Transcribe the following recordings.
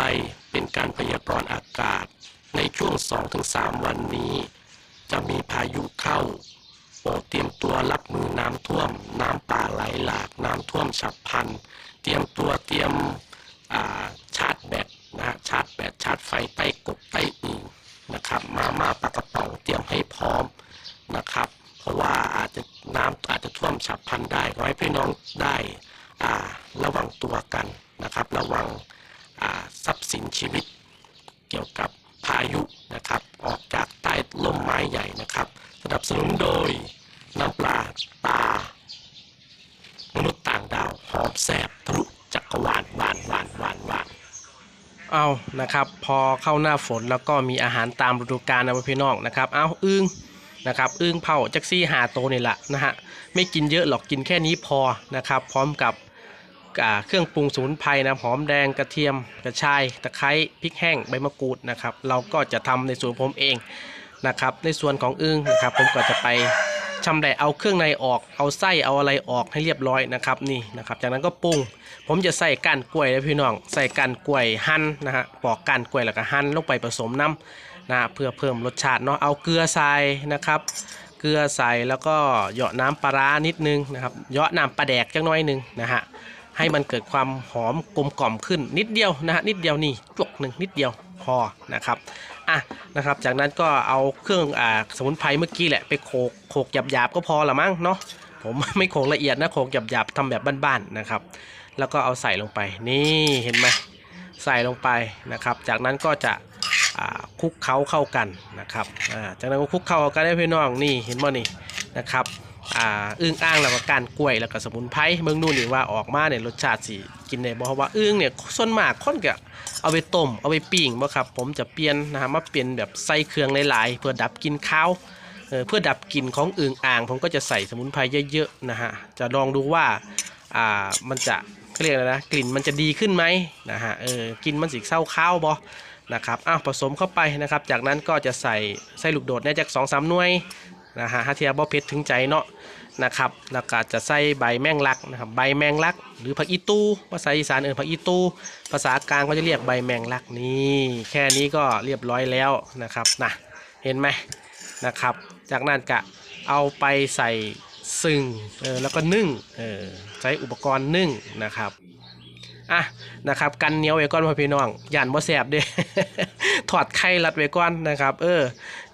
ไปเป็นการพยากรณ์อากาศ ในช่วง 2-3 วันนี้ จะมีพายุเข้า โปรดเตรียมตัวรับมือน้ำท่วม น้ำป่าไหลหลาก น้ำท่วมฉับพลัน เตรียมตัวเตรียมาชาร์จแบตนะฮะชาร์จแบตชาร์จไฟใต้กบใต้อึ่งนะครับ มามาปากกระป๋องเตรียมให้พร้อมนะครับ เพราะว่าอาจจะน้ำอาจจะท่วมฉับพลันได้ขอให้พี่น้องได้ระวังตัวกันนะครับ ระวัง ทรัพย์สินชีวิต เกี่ยวกับพายุนะครับ ออกจากใต้ลมไม้ใหญ่นะครับ สนับสนุนโดยน้ำปลาตามนุษย์ต่างดาวหอมแสบทะลุจักรวาลวานวานวานวานเอานะครับ พอเข้าหน้าฝนแล้วก็มีอาหารตามฤดูกาลนะพี่น้องนะครับ เอาอึ้งนะครับอึ้งเผาจักซี่หาโตนี่แหละนะฮะไม่กินเยอะหรอกกินแค่นี้พอนะครับ พร้อมกับ เครื่องปรุงสมุนไพรนะหอมแดงกระเทียมกระชายตะไคร้พริกแห้งใบมะกรูดนะครับ เราก็จะทำในส่วนผมเองนะครับ ในส่วนของอึ้งนะครับ ผมก็จะไปชำแหละเอาเครื่องในออกเอาไส้เอาอะไรออกให้เรียบร้อยนะครับนี่นะครับ จากนั้นก็ปรุง ผมจะใส่ก้านกล้วยนะพี่น้อง ใส่ก้านกล้วยหั่นนะฮะปอกก้านกล้วยแล้วก็หั่นลงไปผสมน้ำนะเพื่อเพิ่มรสชาติเนาะเอาเกลือใส่นะครับเกลือใส่แล้วก็เหยาะน้ำปลาร้านิดนึงนะครับเหยาะน้ำปลาแดกจังน้อยหนึงนะฮะ ให้มันเกิดความหอมกลมกล่อมขึ้นนิดเดียวนะฮะนิดเดียวนี่จวกหนึ่งนิดเดียวพอนะครับอะนะครับ จากนั้นก็เอาเครื่องอ่าสมุนไพรเมื่อกี้แหละไปโขกโขกหยาบๆก็พอละมั้งเนาะผมไม่โขกละเอียดนะโขกหยาบๆทำแบบบ้านๆนะครับ แล้วก็เอาใส่ลงไปนี่เห็นไหมใส่ลงไปนะครับ จากนั้นก็จะคุกเคล้าเข้ากันนะครับอ่าจากนั้นก็คุกเคล้าเข้ากันได้พี่น้องนี่เห็นบ่นี่นะครับ อ่าอึ้งอ่างแล้วก็กานกล้วยแล้วก็สมุนไพรเมืองนู่นนี่ว่าออกมาเนี่ยรสชาติสิกินได้บ่เพราะว่าอึ้งเนี่ยส่วนมากคนก็เอาไปต้มเอาไปปิ้งบ่ครับผมจะเปลี่ยนนะฮะมาเปลี่ยนแบบใส่เครื่องหลายๆเพื่อดับกลินข้าวเออเพื่อดับกลิ่นของอึ่งอ่าง ผมก็จะใส่สมุนไพรเยอะๆนะฮะจะลองดูว่าอ่ามันจะเรียกอะไรนะกลิ่นมันจะดีขึ้นไหมนะฮะเออกินมันสีเศร้าข้าวบอนะครับอ้าวผสมเข้าไปนะครับ จากนั้นก็จะใส่ไส้ลูกโดดเนี่ยจากสองสามหน่วย นะฮะฮาเทียบอเพชรถึงใจเนาะนะครับแล้วก็จะใส่ใบแมงลักนะครับใบแมงลัก หรือผักอีตูภาษาอีสานเอ่ยผักอีตูภาษากลางก็จะเรียกใบแมงลักนี่แค่นี้ก็เรียบร้อยแล้วนะครับนะเห็นไหมนะครับ จากนั้นก็เอาไปใส่ซึ่งเออแล้วก็นึ่งเออใช้อุปกรณ์นึ่งนะครับอะนะครับกันเหนียวไว้ก่อนพ่อพี่น้องย่านบ่แสบเด้ ถอดไข่รัดไว้ก่อนนะครับ เออ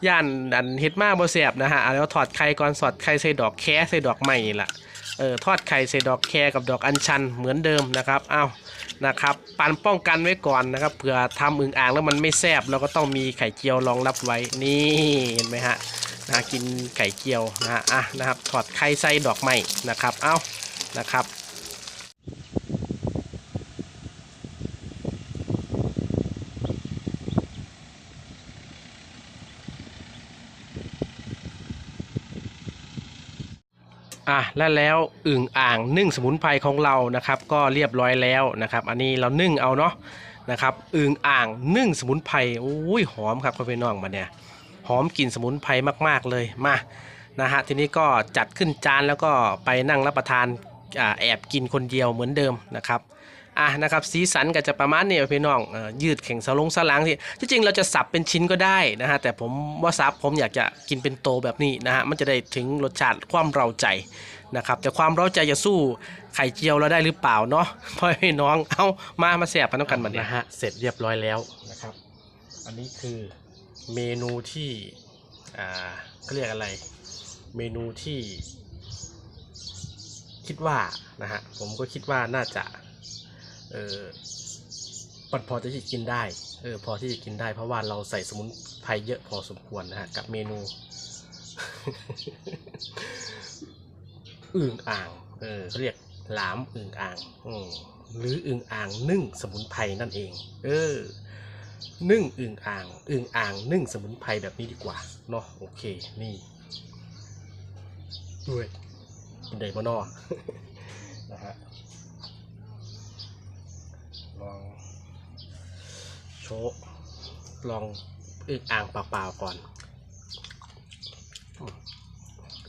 ย่านอันเฮ็ดมาบ่แสบนะฮะเอาแล้วถอดไข่ก่อนสอดไข่ใส่ดอกแคใส่ดอกไม้นี่ล่ะเออทอดไข่ใส่ดอกแคกับดอกอัญชันเหมือนเดิมนะครับอ้าวนะครับปันป้องกันไว้ก่อนนะครับเผื่อทำอึ่งอ่างแล้วมันไม่แซบเราก็ต้องมีไข่เจียวรองรับไว้นี่เห็นไหมฮะนะกินไข่เจียวนะฮะอะนะครับถอดไข่ใส่ดอกไม้นะครับเอ้านะครับ อะและแล้วอึ่งอ่างนึ่งสมุนไพรของเรานะครับ ก็เรียบร้อยแล้วนะครับ อันนี้เรานึ่งเอาเนาะนะครับอึ่งอ่างนึ่งสมุนไพรอุ้ยหอมครับคุณพี่น้องมาเนี่ยหอมกลิ่นสมุนไพรมากๆเลยมานะฮะทีนี้ก็จัดขึ้นจานแล้วก็ไปนั่งรับประทานอแอบกินคนเดียวเหมือนเดิมนะครับ อะนะครับสีสันก็จะประมาณนี้พี่น้องอยืดแข็งสลงสลังที่จริงเราจะสับเป็นชิ้นก็ได้นะฮะแต่ผมว่าสับผมอยากจะกินเป็นโตแบบนี้นะฮะมันจะได้ถึงรสชาติความเราใจนะครับแต่ความเราใจจะสู้ไข่เจียวเราได้หรือเปล่าเนาะพ่อพี่น้องเอามามาแสบกันต้องกันมาเนี่ยฮะเสร็จเรียบร้อยแล้วนะครับ อันนี้คือเมนูที่อ่าเขาเรียกอะไร เมนูที่ คิดว่านะฮะผมก็คิดว่าน่าจะ เออมันพอที่จะกินได้ เออ พอที่จะกินได้ เพราะว่าเราใส่สมุนไพรเยอะพอสมควรนะฮะ กับเมนู อึ่งอ่าง เออเขาเรียกหลามอึ่งอ่าง อืหรืออึ่งอ่างนึ่งสมุนไพรนั่นเอง เออ นึ่งอึ่งอ่าง อึ่งอ่าง นึ่งสมุนไพรแบบนี้ดีกว่า เนาะ โอเค นี่ด้วยกินไดมานอนะฮะ ลองโชว์ลองอึ่งอ่างเปล่าๆก่อน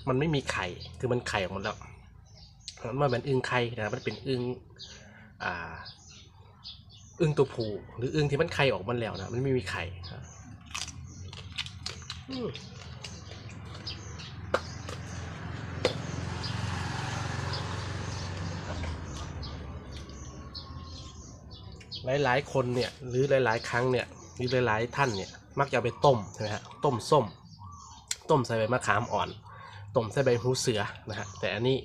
มันไม่มีไข่ คือมันไข่ออกหมดแล้วมันเหมือนอึ่งไข่นะมันเป็นอึ่งอ่าอึ้งตัวผูหรืออึ้งที่มันไข่ออกมันแล้วนะ มันไม่มีไข่ หลายๆ คนเนี่ยหรือหลาย ๆ ครั้งเนี่ยหรือหลาย ๆ ท่านเนี่ยมักจะไปต้มใช่ไหมฮะต้มส้ม ต้มใส่ใบมะขามอ่อนต้มใส่ใบหูเสือนะฮะแต่อันนี้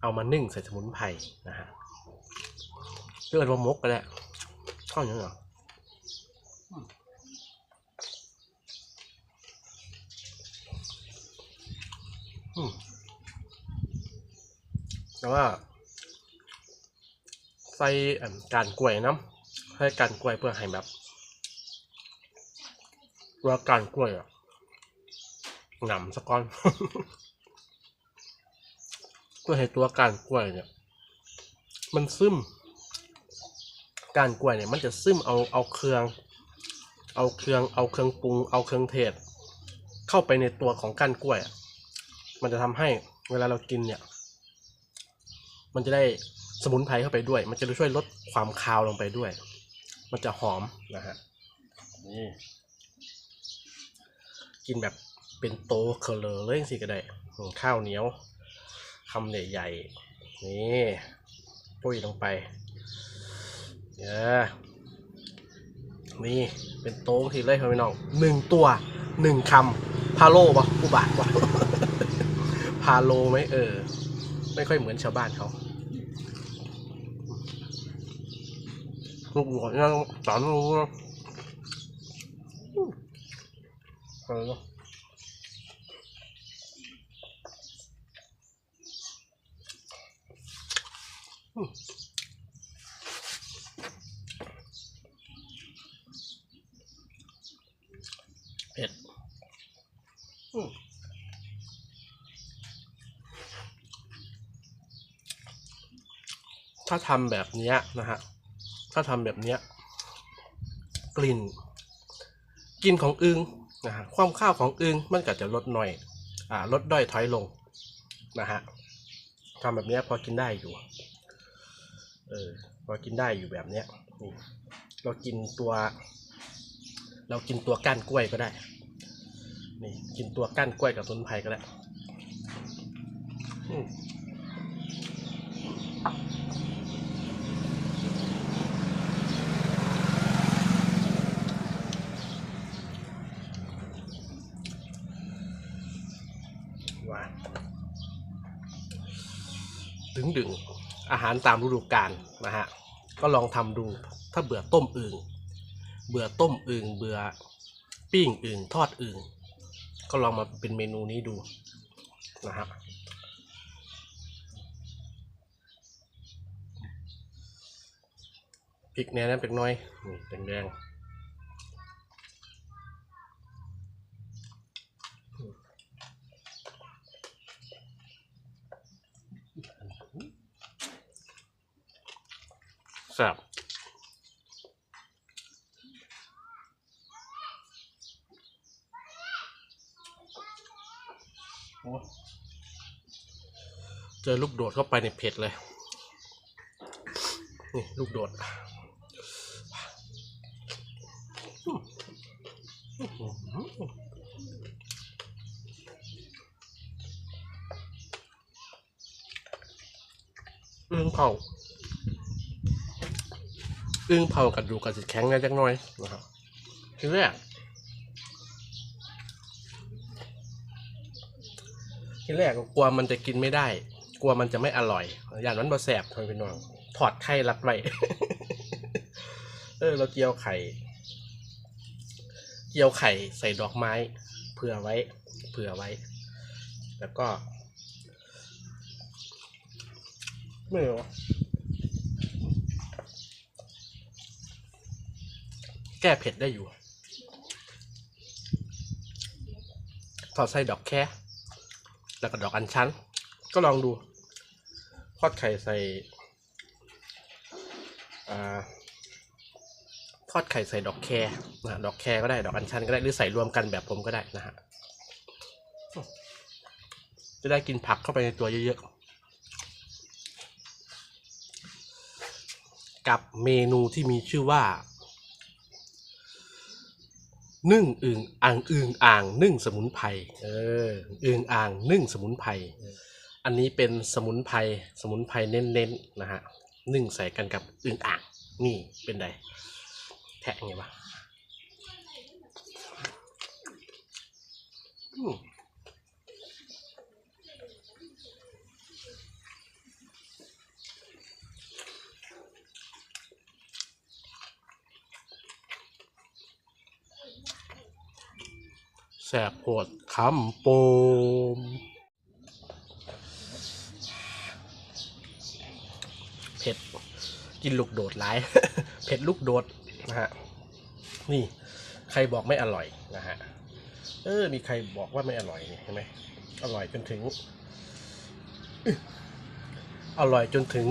เอามานึ่งใส่สมุนไพรนะฮะเรียกว่ามกก็ได้เข้าอย่างนี้เหรอแต่ว่า ใส่การกล้วยน้ำให้การกล้วยเพื่อให้แบบว่าการกล้วยอะหนำสะก้อนเพื่อให้ตัวการกล้วยเนี่ย มันซึมการกล้วยเนี่ยมันจะซึมเอาเอาเครื่อง เอาเครื่องเอาเครื่องปรุง เอาเครื่องเทศ เข้าไปในตัวของกานกล้วย มันจะทำให้เวลาเรากินเนี่ย มันจะได้ สมุนไพรเข้าไปด้วย มันจะช่วยลดความคาวลงไปด้วย มันจะหอมนะฮะนี่กินแบบเป็นโตเคอเลอเลยสิก็ได้อืมข้าวเหนียวคำใหญ่ๆนี่ปุ้ยลงไปเยอะนี่เป็นโต๊ะทีเลยครับพี่น้องหนึ่งตัวหนึ่งคำพาโลปะอุบาทวะพาโลไหมเออ ไม่ค่อยเหมือนชาวบ้านเขา ลูกหัวยังสอนรู้นะอืมอะไรเนาะเผ็ดอืมถ้าทำแบบเนี้ยนะฮะ ถ้าทำแบบเนี้ยกลิ่นกลิ่นของอึงนะฮะความข้าวของอึงมันก็จะลดหน่อยอ่าลดด้อยถอยลงนะฮะทำแบบเนี้ยพอกินได้อยู่เออพอกินได้อยู่แบบเนี้ยนี่เรากินตัว เรากินตัวก้านกล้วยก็ได้นี่กินตัวก้านกล้วยกับต้นไผ่ก็ได้อืมหวาน ดึงดึงอาหารตามฤดูกาลนะฮะก็ลองทำดูถ้าเบื่อต้มอึ่งเบื่อต้มอึ่งเบื่อปิ้งอึ่งทอดอึ่งก็ลองมาเป็นเมนูนี้ดูนะฮะพริกแหนนั้นเป็นน้อยนี่แดงๆ แซ่บเจอลูกโดดเข้าไปในเผ็ดเลย นี่ ลูกโดดอึ้งเผา อึ้งเผากับดูกับสิแข็งได้จักหน่อยนะครับทีแรกทีแรกก็กลัวมันจะกินไม่ได้ กลัวมันจะไม่อร่อย อย่างนั้นมาแสบทนพี่น้องถอดไข่รัดไว้เออเราเจียวไข่เจียวไข่ใส่ดอกไม้เผื่อไว้ เผื่อไว้ แล้วก็ ไม่รู้อะ แก้เผ็ดได้อยู่ถอดใส่ดอกแค่แล้วก็ดอกอัญชัน ก็ลองดูทอดไข่ใส่อ่าทอดไข่ใส่ดอกแครนะดอกแครก็ได้ดอกอัญชันก็ได้หรือใส่รวมกันแบบผมก็ได้นะฮะจะได้กินผักเข้าไปในตัวเยอะๆ กับเมนูที่มีชื่อว่า นึ่งอึ่งอ่างอึ่งอ่างนึ่งสมุนไพรเอออึ่งอ่างนึ่งสมุนไพรอันนี้เป็นสมุนไพรสมุนไพรเน้นๆนะฮะนึ่งใส่กันกับอึ่งอ่างนี่เป็นไงแทะไงวะอืม แสบปวดคำโปมเผ็ด กินลูกโดดหลาย เผ็ดลูกโดดนะฮะ นี่ ใครบอกไม่อร่อยนะฮะ เออ มีใครบอกว่าไม่อร่อยนี่เห็นไหมอร่อยจนถึง อร่อยจนถึง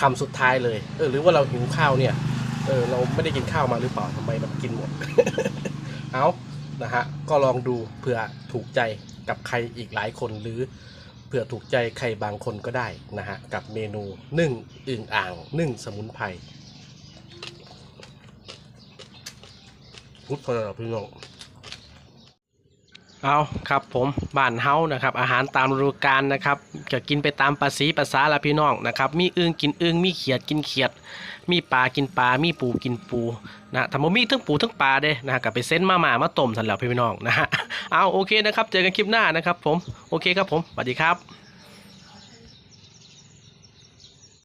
คำสุดท้ายเลย เออ หรือว่าเราหิวข้าวเนี่ย เออ เราไม่ได้กินข้าวมาหรือเปล่าทำไมมันกินหมด เอา นะฮะก็ลองดูเผื่อถูกใจกับใครอีกหลายคนหรือเผื่อถูกใจใครบางคนก็ได้นะฮะกับเมนูนึ่งอึ่งอ่างนึ่งสมุนไพรพุทธพรพี่น้อง เอาครับผมบ้านเฮานะครับอาหารตามฤดูกาลนะครับจะกินไปตามภาษีภาษาละพี่น้องนะครับมีอึ่งกินอึ่งมีเขียดกินเขียด มีปลากินปลามีปูกินปูนะถ้าบ่มีทั้งปูทั้งปลาเด้นะฮะกับไปเส้นมาหมามาต้มสันแล้วพี่น้องนะฮะเอาโอเคนะครับเจอกันคลิปหน้านะครับผมโอเคครับผมสวัสดีครับ